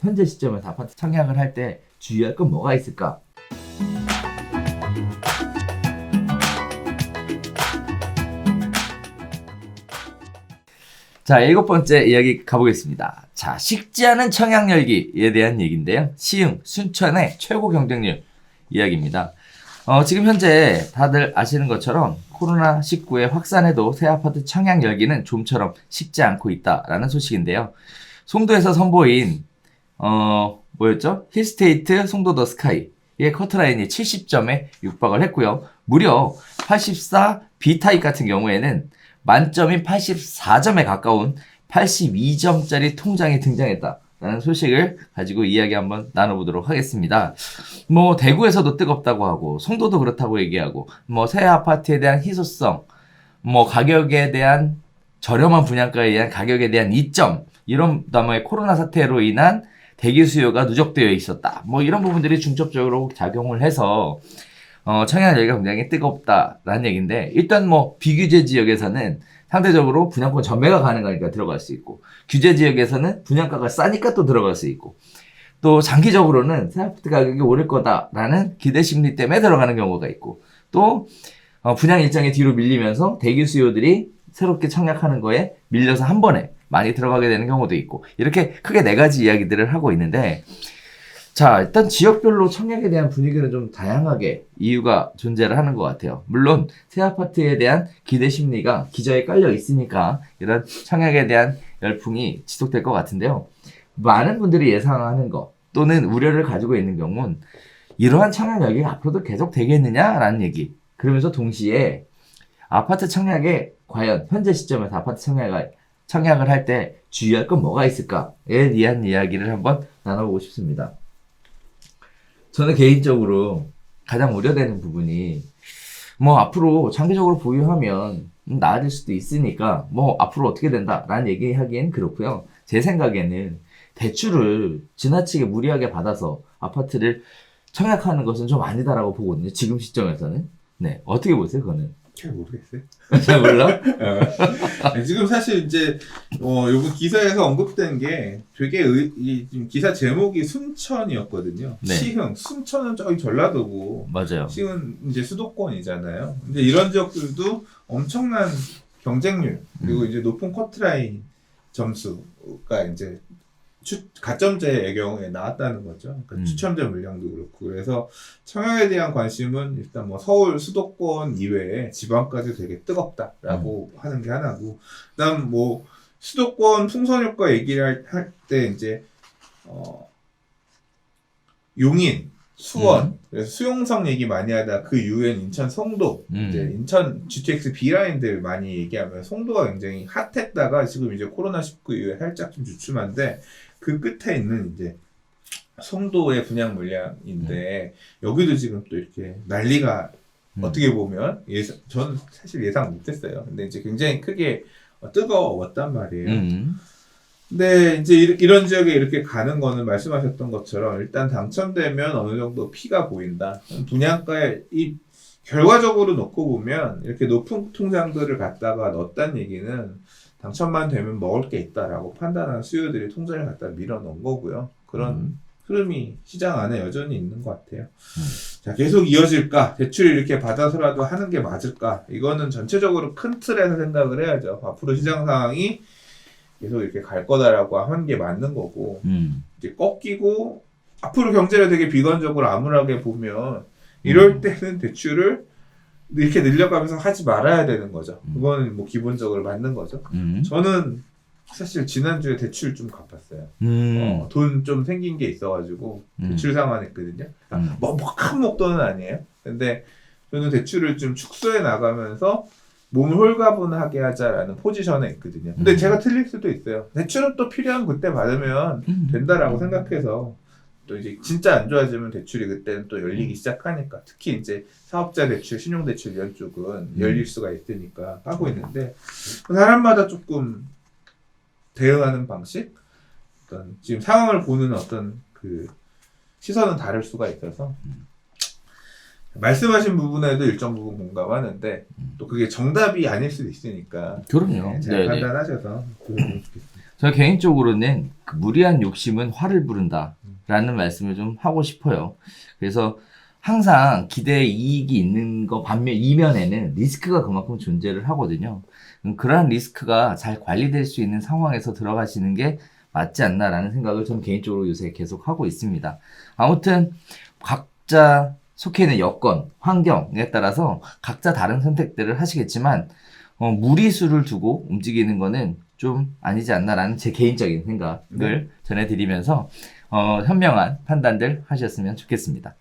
현재 시점에서 아파트 청약을 할 때 주의할 건 뭐가 있을까? 자, 일곱 번째 이야기 가보겠습니다. 자, 식지 않은 청약 열기에 대한 얘기인데요. 시흥, 순천의 최고 경쟁률 이야기입니다. 어, 지금 현재 다들 아시는 것처럼 코로나19의 확산에도 새 아파트 청약 열기는 좀처럼 식지 않고 있다라는 소식인데요. 송도에서 선보인 어, 뭐였죠? 힐스테이트 송도 더 스카이의 커트라인이 70점에 육박을 했고요. 무려 84 B타입 같은 경우에는 만점인 84점에 가까운 82점짜리 통장이 등장했다 라는 소식을 가지고 이야기 한번 나눠보도록 하겠습니다. 뭐 대구에서도 뜨겁다고 하고 송도도 그렇다고 얘기하고 뭐 새 아파트에 대한 희소성, 뭐 가격에 대한 저렴한 분양가에 대한 가격에 대한 이점 이런 다음에 코로나 사태로 인한 대기 수요가 누적되어 있었다. 뭐 이런 부분들이 중첩적으로 작용을 해서 어, 청약 열기가 굉장히 뜨겁다라는 얘기인데 일단 뭐 비규제 지역에서는 상대적으로 분양권 전매가 가능하니까 들어갈 수 있고 규제 지역에서는 분양가가 싸니까 또 들어갈 수 있고 또 장기적으로는 새 아파트 가격이 오를 거다라는 기대 심리 때문에 들어가는 경우가 있고 또 어, 분양 일정이 뒤로 밀리면서 대기 수요들이 새롭게 청약하는 거에 밀려서 한 번에 많이 들어가게 되는 경우도 있고 이렇게 크게 네 가지 이야기들을 하고 있는데 자 일단 지역별로 청약에 대한 분위기는 좀 다양하게 이유가 존재를 하는 것 같아요. 물론 새 아파트에 대한 기대 심리가 기저에 깔려 있으니까 이런 청약에 대한 열풍이 지속될 것 같은데요. 많은 분들이 예상하는 것 또는 우려를 가지고 있는 경우는 이러한 청약 열기가 앞으로도 계속 되겠느냐라는 얘기. 그러면서 동시에 아파트 청약에 과연 현재 시점에서 아파트 청약을 청약을 할 때 주의할 건 뭐가 있을까에 대한 이야기를 한번 나눠보고 싶습니다. 저는 개인적으로 가장 우려되는 부분이 뭐 앞으로 장기적으로 보유하면 나아질 수도 있으니까 뭐 앞으로 어떻게 된다라는 얘기하기엔 그렇고요. 제 생각에는 대출을 지나치게 무리하게 받아서 아파트를 청약하는 것은 좀 아니다라고 보거든요. 지금 시점에서는. 네. 어떻게 보세요, 그거는? 잘 모르겠어요. 잘 몰라? 어. 지금 사실 이제 어 요거 기사에서 언급된 게 되게 의, 이 지금 기사 제목이 순천이었거든요. 네. 시흥 순천은 저기 전라도고 맞아요. 시흥은 이제 수도권이잖아요. 근데 이런 지역들도 엄청난 경쟁률 그리고 음. 이제 높은 커트라인 점수가 이제 추, 가점제의 경우에 나왔다는 거죠. 그러니까 음. 추첨자 물량도 그렇고 그래서 청약에 대한 관심은 일단 뭐 서울 수도권 이외에 지방까지 되게 뜨겁다라고 음. 하는 게 하나고 그다음 뭐 수도권 풍선 효과 얘기를 할 때 이제 어 용인 수원 음. 그래서 수용성 얘기 많이 하다 그 이후엔 인천 송도 음. 이제 인천 GTX B 라인들 많이 얘기하면 송도가 굉장히 핫했다가 지금 이제 코로나 19 이후에 살짝 좀 주춤한데 그 끝에 있는 이제 송도의 분양 물량인데 여기도 지금 또 이렇게 난리가 음. 어떻게 보면 예상 저는 사실 예상 못했어요. 근데 이제 굉장히 크게 어, 뜨거웠단 말이에요. 음. 근데 이제 이- 이런 지역에 이렇게 가는 거는 말씀하셨던 것처럼 일단 당첨되면 어느 정도 피가 보인다. 분양가에 이 결과적으로 놓고 보면 이렇게 높은 통장들을 갖다가 넣었다는 얘기는 당첨만 되면 먹을 게 있다라고 판단한 수요들이 통장을 갖다 밀어 넣은 거고요. 그런 음. 흐름이 시장 안에 여전히 있는 것 같아요. 음. 자, 계속 이어질까? 대출을 이렇게 받아서라도 하는 게 맞을까? 이거는 전체적으로 큰 틀에서 생각을 해야죠. 앞으로 시장 상황이 계속 이렇게 갈 거다라고 하는 게 맞는 거고, 음. 이제 꺾이고, 앞으로 경제를 되게 비관적으로 암울하게 보면, 이럴 음. 때는 대출을 이렇게 늘려가면서 하지 말아야 되는 거죠. 음. 그거는 뭐 기본적으로 맞는 거죠. 음. 저는 사실 지난주에 대출 좀 갚았어요. 음. 어, 돈좀 생긴 게 있어가지고 음. 대출 상환했거든요. 아, 음. 뭐, 뭐 큰 목돈은 아니에요. 근데 저는 대출을 좀 축소해 나가면서 몸을 홀가분하게 하자라는 포지션에 있거든요. 근데 음. 제가 틀릴 수도 있어요. 대출은 또 필요한 그때 받으면 음. 된다라고 생각해서 또 이제 진짜 안 좋아지면 대출이 그때는 또 열리기 시작하니까. 특히 이제 사업자 대출, 신용 대출 이런 쪽은 열릴 수가 있으니까 하고 있는데 사람마다 조금 대응하는 방식, 어떤 지금 상황을 보는 어떤 그 시선은 다를 수가 있어서 말씀하신 부분에도 일정 부분 공감하는데 또 그게 정답이 아닐 수도 있으니까 그럼요. 네, 잘. 판단하셔서 그러면 좋겠습니다. 저 개인적으로는 그 무리한 욕심은 화를 부른다 라는 말씀을 좀 하고 싶어요. 그래서 항상 기대에 이익이 있는 거 반면 이면에는 리스크가 그만큼 존재를 하거든요. 음, 그러한 리스크가 잘 관리될 수 있는 상황에서 들어가시는 게 맞지 않나라는 생각을 전 개인적으로 요새 계속 하고 있습니다. 아무튼 각자 속해 있는 여건, 환경에 따라서 각자 다른 선택들을 하시겠지만 어, 무리수를 두고 움직이는 거는 좀 아니지 않나라는 제 개인적인 생각을 전해드리면서 어, 현명한 판단들 하셨으면 좋겠습니다.